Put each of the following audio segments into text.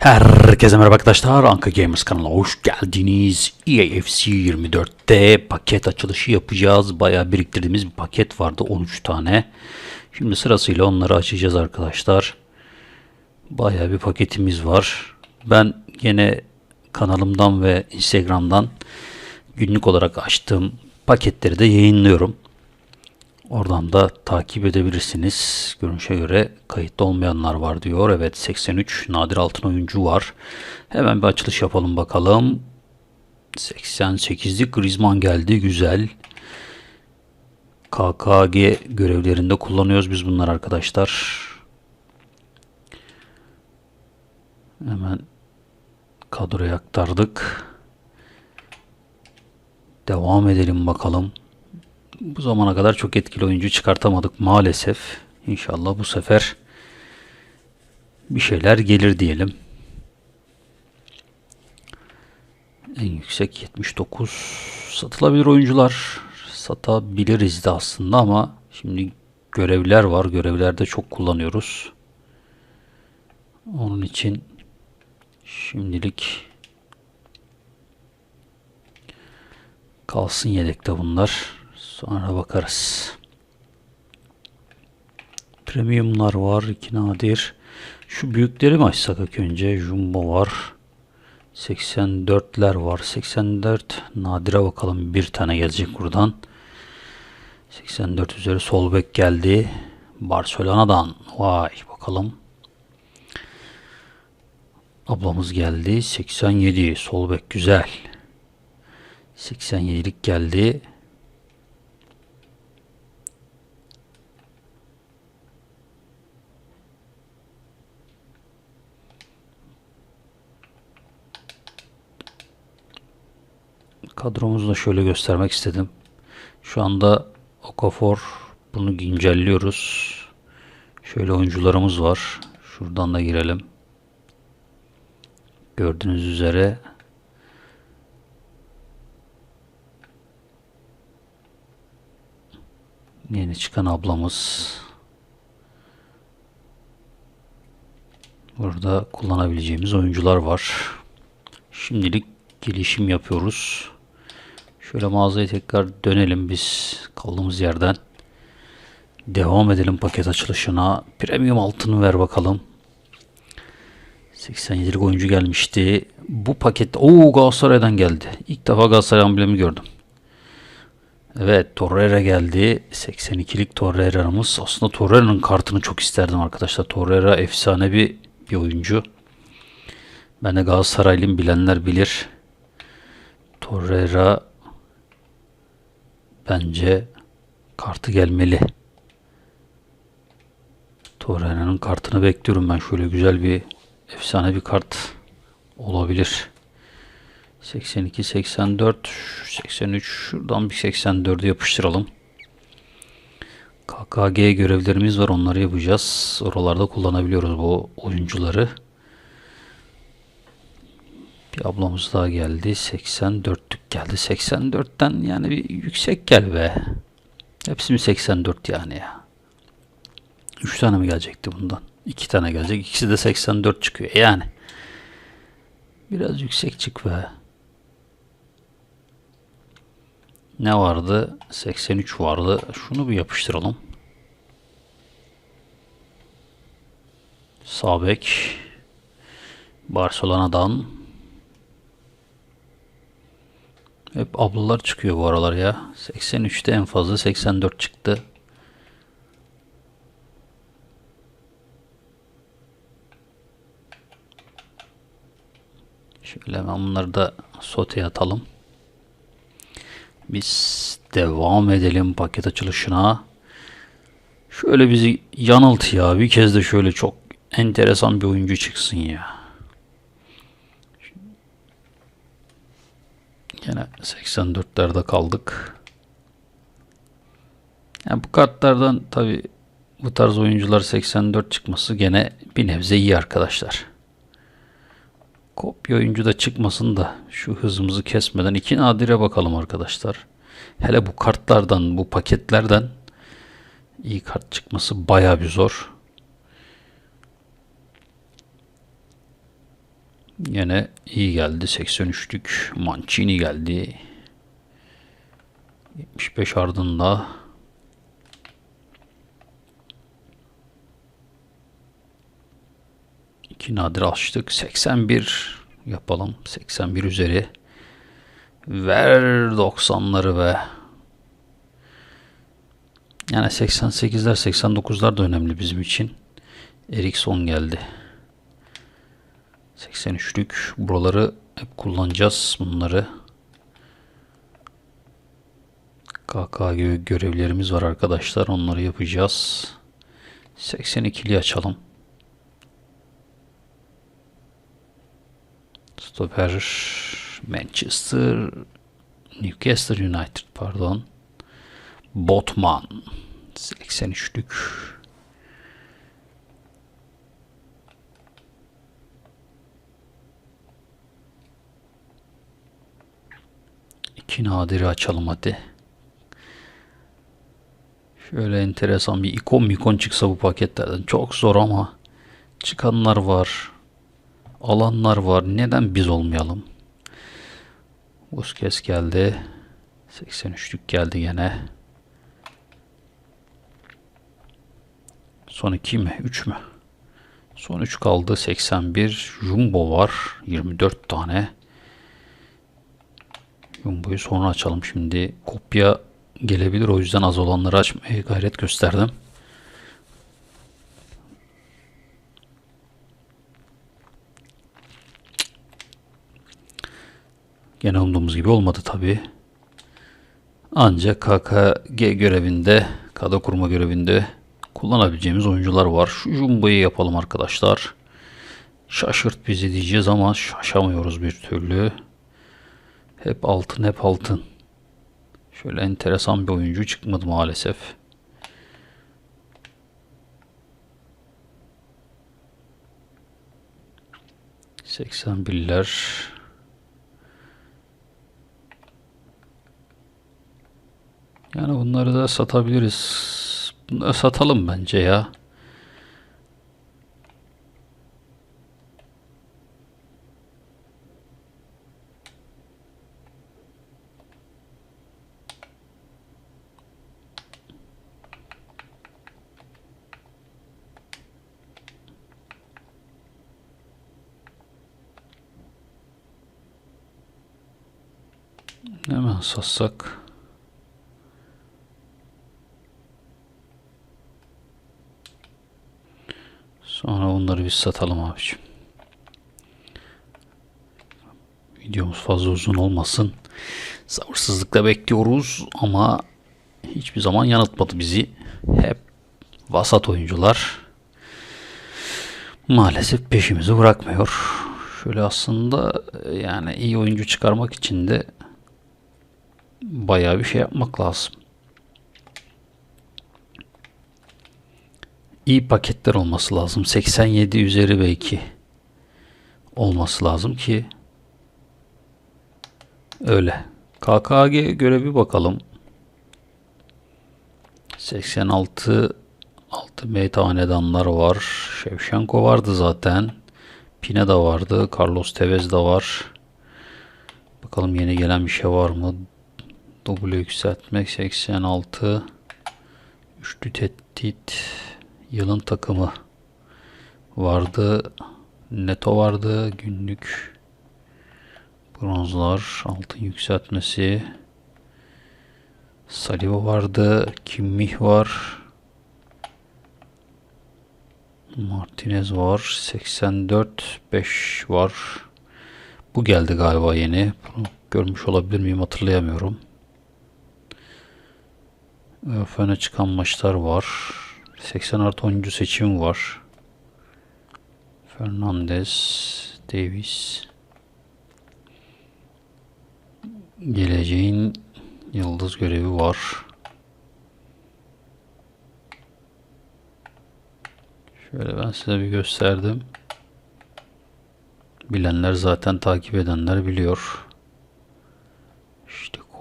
Herkese merhaba arkadaşlar. Anka Gamers kanalına hoş geldiniz. EAFC 24'te paket açılışı yapacağız. Bayağı biriktirdiğimiz bir paket vardı 13 tane. Şimdi sırasıyla onları açacağız arkadaşlar. Bayağı bir paketimiz var. Ben yine kanalımdan ve Instagram'dan günlük olarak açtığım paketleri de yayınlıyorum. Oradan da takip edebilirsiniz. Görünüşe göre kayıtlı olmayanlar var diyor. Evet 83 nadir altın oyuncu var. Hemen bir açılış yapalım bakalım. 88'lik Griezmann geldi. Güzel. KKG görevlerinde kullanıyoruz biz bunlar arkadaşlar. Hemen kadroya aktardık. Devam edelim bakalım. Bu zamana kadar çok etkili oyuncu çıkartamadık maalesef. İnşallah bu sefer bir şeyler gelir diyelim. En yüksek 79 satılabilir oyuncular satabiliriz de aslında ama şimdi görevler var. Görevlerde çok kullanıyoruz. Onun için şimdilik kalsın yedekte bunlar. Sonra bakarız. Premiumlar var. iki nadir. Şu büyükleri mi açsak ilk önce? Jumbo var. 84'ler var. 84 nadire bakalım. Bir tane gelecek buradan. 84 üzeri sol bek geldi. Barcelona'dan. Vay bakalım. Ablamız geldi. 87 sol bek güzel. 87'lik geldi. Kadromuzu da şöyle göstermek istedim. Şu anda Okafor bunu güncelliyoruz. Şöyle oyuncularımız var. Şuradan da girelim. Gördüğünüz üzere yeni çıkan ablamız burada kullanabileceğimiz oyuncular var. Şimdilik gelişim yapıyoruz. Şöyle mağazaya tekrar dönelim biz kaldığımız yerden. Devam edelim paket açılışına. Premium altını ver bakalım. 87'lik oyuncu gelmişti. Bu paket o Galatasaray'dan geldi. İlk defa Galatasaray amblemi gördüm. Evet Torreira geldi. 82'lik Torreira'mız. Aslında Torreira'nın kartını çok isterdim arkadaşlar. Torreira efsane bir, bir oyuncu. Ben de Galatasaraylıyım bilenler bilir. Torreira bence kartı gelmeli. Torreira'nın kartını bekliyorum ben. Şöyle güzel bir efsane bir kart olabilir. 82, 84, 83 şuradan bir 84'ü yapıştıralım. KKG görevlerimiz var onları yapacağız. Oralarda kullanabiliyoruz bu oyuncuları. Bir ablamız daha geldi. 84'lük geldi. 84'ten yani bir yüksek gel be. Hepsi mi 84 yani ya. 3 tane mi gelecekti bundan? 2 tane gelecek. İkisi de 84 çıkıyor. Yani. Biraz yüksek çık be. Ne vardı? 83 vardı. Şunu bir yapıştıralım. Sabek. Barcelona'dan Hep ablalar çıkıyor bu aralar ya. 83'te en fazla 84 çıktı. Şöyle hemen bunları da soteye atalım. Biz devam edelim paket açılışına. Şöyle bizi yanılt ya. Bir kez de şöyle çok enteresan bir oyuncu çıksın ya. Yine 84'lerde kaldık. Yani bu kartlardan tabi bu tarz oyuncular 84 çıkması gene bir nebze iyi arkadaşlar. Kopya oyuncu da çıkmasın da şu hızımızı kesmeden iki nadire bakalım arkadaşlar. Hele bu kartlardan bu paketlerden iyi kart çıkması baya bir zor. Yine iyi geldi. 83'lük Mancini geldi. 75 ardında iki nadir açtık. 81 yapalım. 81 üzeri. Ver 90'ları be. Yani 88'ler 89'lar da önemli bizim için. Eriksson geldi. 83'lük buraları hep kullanacağız bunları. KK gö- görevlerimiz var arkadaşlar. Onları yapacağız. 82'li açalım. Stoper Manchester Newcastle United pardon. Botman 83'lük. İki nadiri açalım hadi. Şöyle enteresan bir ikon mikon çıksa bu paketlerden çok zor ama çıkanlar var. Alanlar var. Neden biz olmayalım? Busquets geldi. 83'lük geldi gene. Son 2 mi? 3 mü? Son 3 kaldı. 81. Jumbo var. 24 tane. Jumbo'yu sonra açalım şimdi. Kopya gelebilir. O yüzden az olanları açmaya gayret gösterdim. Gene umduğumuz gibi olmadı tabi. Ancak KKG görevinde, kadro kurma görevinde kullanabileceğimiz oyuncular var. Şu Jumbo'yu yapalım arkadaşlar. Şaşırt bizi diyeceğiz ama şaşamıyoruz bir türlü. Hep altın hep altın. Şöyle enteresan bir oyuncu çıkmadı maalesef. Seksen birler. Yani bunları da satabiliriz. Bunları satalım bence ya. Hemen satsak. Sonra bunları biz satalım abiciğim. Videomuz fazla uzun olmasın. Sabırsızlıkla bekliyoruz ama hiçbir zaman yanıltmadı bizi. Hep vasat oyuncular maalesef peşimizi bırakmıyor. Şöyle aslında yani iyi oyuncu çıkarmak için de bayağı bir şey yapmak lazım. iyi paketler olması lazım. 87 üzeri belki olması lazım ki öyle. KKG göre bir bakalım. 86 6 meta hanedanlar var. Şevşenko vardı zaten. Pine de vardı. Carlos Tevez de var. Bakalım yeni gelen bir şey var mı? W yükseltmek 86 Üçlü tehdit Yılın takımı vardı. Neto vardı. Günlük bronzlar. Altın yükseltmesi. Saliba vardı. Kimmih var. Martinez var. 84 5 var. Bu geldi galiba yeni. Bunu görmüş olabilir miyim hatırlayamıyorum. Öfene çıkan maçlar var. 80 artı oyuncu seçimi var. Fernandez, Davis. Geleceğin yıldız görevi var. Şöyle ben size bir gösterdim. Bilenler zaten takip edenler biliyor.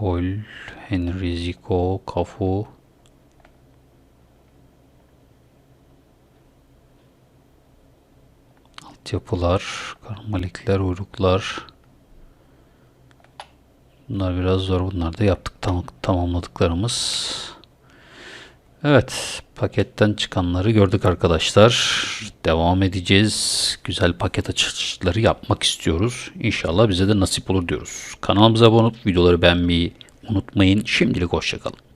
Cole, Henry Zico, Cafu, altyapılar, karmalikler, uyruklar. Bunlar biraz zor. Bunlar da yaptık tam, tamamladıklarımız. Evet, paketten çıkanları gördük arkadaşlar. Devam edeceğiz. Güzel paket açılışları yapmak istiyoruz. İnşallah bize de nasip olur diyoruz. Kanalımıza abone olup videoları beğenmeyi unutmayın. Şimdilik hoşçakalın.